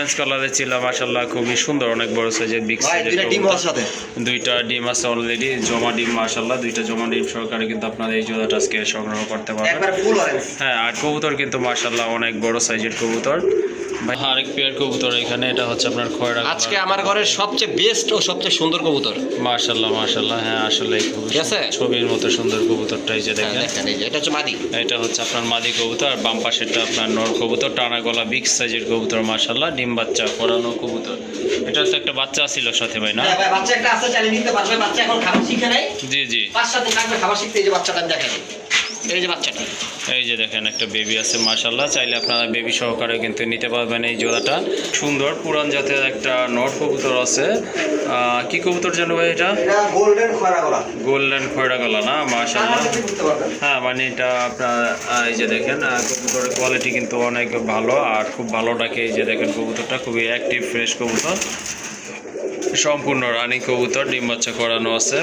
Orange কালারের ছিল মাশাল্লাহ খুবই সুন্দর অনেক বড় সাইজের বিগ সাইজের ডিম সাথে? দুইটা ডিম আছে অলরেডি জমা ডিম মাশাল্লাহ দুইটা জমা ডিম সহকারে কিন্তু আপনারা এই জোড়াটা আজকে সংগ্রহ করতে পারবেন। একবার ফুল অরেঞ্জ হ্যাঁ আর কবুতর কিন্তু মাশাল্লাহ অনেক বড় সাইজের কবুতর। আরেক পেয়ার কবুতর এখানে এটা হচ্ছে আপনার খয়রা আজকে আমার ঘরের সবচেয়ে বেস্ট ও সবচেয়ে সুন্দর কবুতর। মাশাল্লাহ মাশাল্লাহ হ্যাঁ আসলে ঠিক আছে? ছবির মতো সুন্দর কবুতরটা এই যে হ্যাঁ, দেখেন। এটা হচ্ছে মাদি। এটা হচ্ছে আপনার মাদি কবুতর আর বাম পাশেরটা আপনার নর কবুতর টানা গলা বিগ সাইজের কবুতর মাশাল্লাহ ডিম বাচ্চা করানো কবুতর। এটা তো একটা বাচ্চা ছিল সাথে ভাই না? হ্যাঁ বাচ্চা একটা আছে চালিয়ে নিতে পারবে বাচ্চা এখন খাবার শিখে নাই। জি জি। পাঁচ সাত দিন লাগবে খাবার শিখতে এই যে বাচ্চাটা দেখাই এই যে বাচ্চাটা। এই যে দেখেন একটা বেবি আছে মাশাল্লাহ চাইলে আপনারা বেবি সহকারে কিন্তু নিতে পারবেন এই জোড়াটা। সুন্দর পুরান জাতের একটা নর কবুতর আছে। কি কবুতর জানো ভাই এটা? গোল্ডেন খয়রা গলা গোল্ডেন না? মাশাল্লাহ করতে হ্যাঁ মানে এটা আপনার এই যে দেখেন কবুতরের কোয়ালিটি কিন্তু অনেক ভালো আর খুব ভালো ডাকে এই যে দেখেন কবুতরটা। খুবই অ্যাক্টিভ ফ্রেশ কবুতর। সম্পূর্ণ রানী কবুতর ডিম বাচ্চা করানো আছে।